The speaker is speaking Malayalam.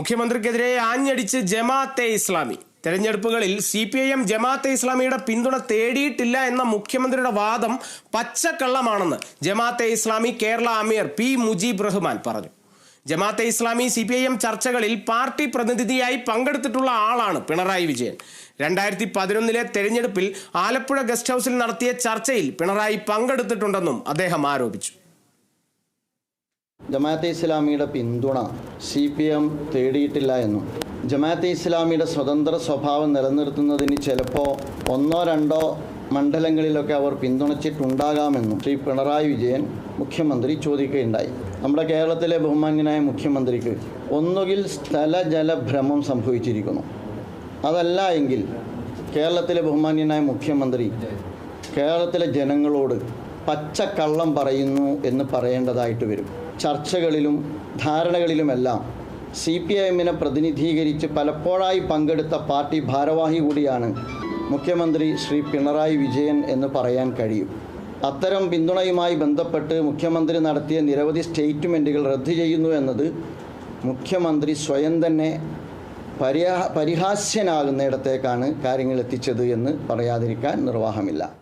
മുഖ്യമന്ത്രിക്കെതിരെ ആഞ്ഞടിച്ച് ജമാഅത്തെ ഇസ്ലാമി. തെരഞ്ഞെടുപ്പുകളിൽ C P I M Jamaat-e ഇസ്ലാമിയുടെ പിന്തുണ തേടിയിട്ടില്ല എന്ന മുഖ്യമന്ത്രിയുടെ വാദം പച്ചക്കള്ളമാണെന്ന് ജമാഅത്തെ ഇസ്ലാമി കേരള അമീർ പി മുജീബ് റഹ്മാൻ പറഞ്ഞു. Jamaat-e Islami C P I M ചർച്ചകളിൽ പാർട്ടി പ്രതിനിധിയായി പങ്കെടുത്തിട്ടുള്ള ആളാണ് പിണറായി വിജയൻ. രണ്ടായിരത്തി പതിനൊന്നിലെ തെരഞ്ഞെടുപ്പിൽ ആലപ്പുഴ ഗസ്റ്റ് ഹൗസിൽ നടത്തിയ ചർച്ചയിൽ പിണറായി പങ്കെടുത്തിട്ടുണ്ടെന്നും അദ്ദേഹം ആരോപിച്ചു. ജമാഅത്തെ ഇസ്ലാമിയുടെ പിന്തുണ സി പി എം തേടിയിട്ടില്ല എന്നും ജമാഅത്തെ ഇസ്ലാമിയുടെ സ്വതന്ത്ര സ്വഭാവം നിലനിർത്തുന്നതിന് ചിലപ്പോൾ ഒന്നോ രണ്ടോ മണ്ഡലങ്ങളിലൊക്കെ അവർ പിന്തുണച്ചിട്ടുണ്ടാകാമെന്നും ശ്രീ പിണറായി വിജയൻ മുഖ്യമന്ത്രി ചോദിക്കുകയുണ്ടായി. നമ്മുടെ കേരളത്തിലെ ബഹുമാന്യനായ മുഖ്യമന്ത്രിക്ക് ഒന്നുകിൽ സ്ഥല ജലഭ്രമം സംഭവിച്ചിരിക്കുന്നു. അതല്ല എങ്കിൽ കേരളത്തിലെ ബഹുമാന്യനായ മുഖ്യമന്ത്രി കേരളത്തിലെ ജനങ്ങളോട് പച്ചക്കള്ളം പറയുന്നു എന്ന് പറയേണ്ടതായിട്ട് വരും. ചർച്ചകളിലും ധാരണകളിലുമെല്ലാം സി പി ഐ എമ്മിനെ പ്രതിനിധീകരിച്ച് പലപ്പോഴായി പങ്കെടുത്ത പാർട്ടി ഭാരവാഹി കൂടിയാണ് മുഖ്യമന്ത്രി ശ്രീ പിണറായി വിജയൻ എന്ന് പറയാൻ കഴിയും. അത്തരം പിന്തുണയുമായി ബന്ധപ്പെട്ട് മുഖ്യമന്ത്രി നടത്തിയ നിരവധി സ്റ്റേറ്റ്മെന്റുകൾ റദ്ദു ചെയ്യുന്നു എന്നത് മുഖ്യമന്ത്രി സ്വയം തന്നെ പരിഹാ പരിഹാസ്യനാകുന്നിടത്തേക്കാണ് കാര്യങ്ങൾ എത്തിച്ചത് എന്ന് പറയാതിരിക്കാൻ നിർവാഹമില്ല.